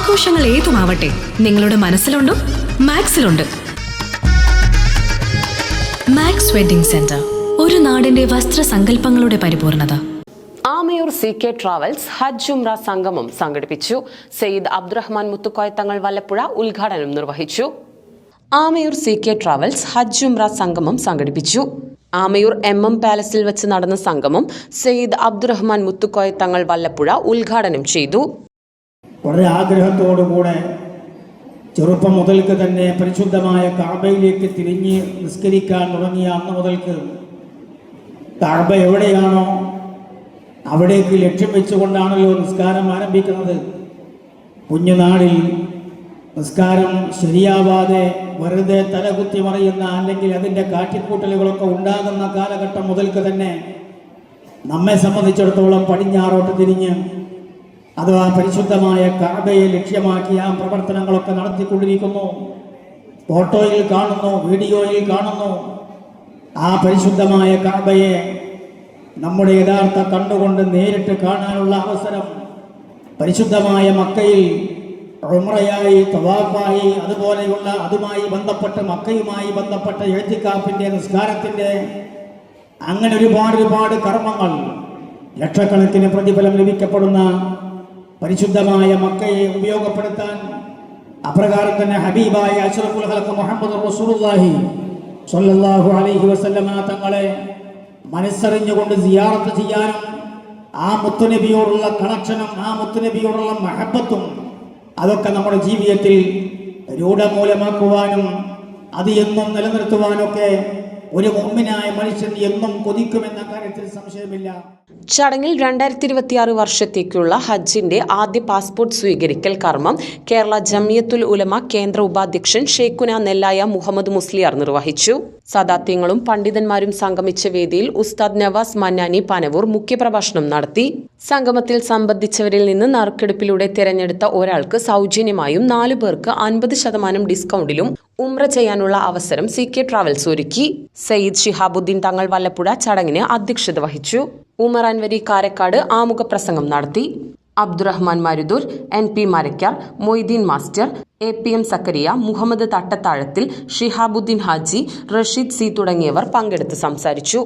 ആഘോഷങ്ങൾ ഏതുമാവട്ടെ? നിങ്ങളുടെ മനസ്സിലുണ്ടോ മാക്സിലുണ്ട്. മാക്സ് വെഡിംഗ് സെന്റർ ഒരു നാടിന്റെ വസ്ത്രസങ്കല്പങ്ങളുടെ പരിപൂർണത. ആമയൂർ സി കെ ട്രാവൽസ് ഹജ്ജ് ഉംറ സംഗമം സംഘടിപ്പിച്ചു. സെയ്ദ് അബ്ദുറഹ്മാൻ മുത്തുക്കോയ തങ്ങൾ വല്ലപ്പുഴ ഉദ്ഘാടനം നിർവഹിച്ചു. ആമയൂർ സി കെ ട്രാവൽസ് ഹജ്ജ് ഉംറ സംഗമം സംഘടിപ്പിച്ചു. ആമയൂർ എം എം പാലസിൽ വെച്ച് നടന്ന സംഗമം സെയ്ദ് അബ്ദുറഹ്മാൻ മുത്തുക്കോയ തങ്ങൾ വല്ലപ്പുഴ ഉദ്ഘാടനം ചെയ്തു. വളരെ ആഗ്രഹത്തോടുകൂടെ ചെറുപ്പം മുതൽക്ക് തന്നെ പരിശുദ്ധമായ കാബയിലേക്ക് തിരിഞ്ഞ് നിസ്കരിക്കാൻ തുടങ്ങിയ അന്ന് മുതൽക്ക് കാബ എവിടെയാണോ അവിടേക്ക് ലക്ഷ്യം വെച്ചുകൊണ്ടാണല്ലോ നിസ്കാരം ആരംഭിക്കുന്നത്. കുഞ്ഞുനാളിൽ നിസ്കാരം ശരിയാവാതെ വെറുതെ തലകുത്തി മറിയുന്ന അല്ലെങ്കിൽ അതിന്റെ കാറ്റിക്കൂട്ടലുകളൊക്കെ ഉണ്ടാകുന്ന കാലഘട്ടം മുതൽക്ക് തന്നെ നമ്മെ സംബന്ധിച്ചിടത്തോളം പടിഞ്ഞാറോട്ട് തിരിഞ്ഞ് അഥവാ പരിശുദ്ധമായ കാബയെ ലക്ഷ്യമാക്കി ആ പ്രവർത്തനങ്ങളൊക്കെ നടത്തിക്കൊണ്ടിരിക്കുന്നു. ഫോട്ടോയിൽ കാണുന്നു വീഡിയോയിൽ കാണുന്നു. ആ പരിശുദ്ധമായ കാബയെ നമ്മുടെ യഥാർത്ഥ കണ്ണുകൊണ്ട് നേരിട്ട് കാണാനുള്ള അവസരം പരിശുദ്ധമായ മക്കയിൽ ഉമ്രയായി തവാഫായി അതുപോലെയുള്ള അതുമായി ബന്ധപ്പെട്ട് മക്കയുമായി ബന്ധപ്പെട്ട എഴുത്തിക്കാപ്പിന്റെ നിസ്കാരത്തിന്റെ അങ്ങനെ ഒരുപാട് ഒരുപാട് കർമ്മങ്ങൾ ലക്ഷക്കണക്കിന് പ്രതിഫലം ലഭിക്കപ്പെടുന്ന പരിശുദ്ധമായ മക്കയെ ഉപയോഗപ്പെടുത്താൻ അപ്രകാരം തന്നെ ഹബീബായ അഷറഫുൽ ഹലക്ക് മുഹമ്മദ് റസൂലുള്ളാഹി സ്വല്ലല്ലാഹു അലൈഹി വസല്ലമ തങ്ങളെ മനസ്സറിഞ്ഞുകൊണ്ട് സിയാറത്ത് ചെയ്യാനും ആ മുത്തുനബിയോടുള്ള കണക്ഷനും ആ മുത്തുനബിയോടുള്ള മഹബത്തും അതൊക്കെ നമ്മുടെ ജീവിതത്തിൽ രൂഢമൂലമാക്കുവാനും അത് എന്നും നിലനിർത്തുവാനൊക്കെ ഒരു മുമ്മിനായ മനുഷ്യൻ എന്നും കൊതിക്കുമെന്ന കാര്യത്തിൽ സംശയമില്ല. ചടങ്ങിൽ രണ്ടായിരത്തി ഇരുപത്തിയാറ് വർഷത്തേക്കുള്ള ഹജ്ജിന്റെ ആദ്യ പാസ്പോർട്ട് സ്വീകരിക്കൽ കർമ്മം കേരള ജമിയത്തുൽ ഉലമ കേന്ദ്ര ഉപാധ്യക്ഷൻ ഷെയ്ഖുന നെല്ലായ മുഹമ്മദ് മുസ്ലിയാർ നിർവഹിച്ചു. സദാത്യങ്ങളും പണ്ഡിതന്മാരും സംഗമിച്ച വേദിയിൽ ഉസ്താദ് നവാസ് മന്നാനി പനവൂർ മുഖ്യപ്രഭാഷണം നടത്തി. സംഗമത്തിൽ സംബന്ധിച്ചവരിൽ നിന്ന് നറുക്കെടുപ്പിലൂടെ തിരഞ്ഞെടുത്ത ഒരാൾക്ക് സൗജന്യമായും നാലു പേർക്ക് അൻപത് ശതമാനം ഡിസ്കൗണ്ടിലും ഉംറ ചെയ്യാനുള്ള അവസരം സി കെ ട്രാവൽസ് ഒരുക്കി. സയ്യിദ് ഷിഹാബുദ്ദീൻ തങ്ങൾ വല്ലപ്പുഴ ചടങ്ങിന് അധ്യക്ഷത വഹിച്ചു. ഉമർ അൻവരി കാരക്കാട് ആമുഖ പ്രസംഗം നടത്തി. Abdurahman Marudur N P Marakkar Moideen master A P M Zakariya Muhammad തട്ടത്താഴത്തിൽ Shihabuddin Haji Rasheed C തുടങ്ങിയവർ പങ്കെടുത്ത് സംസാരിച്ചു.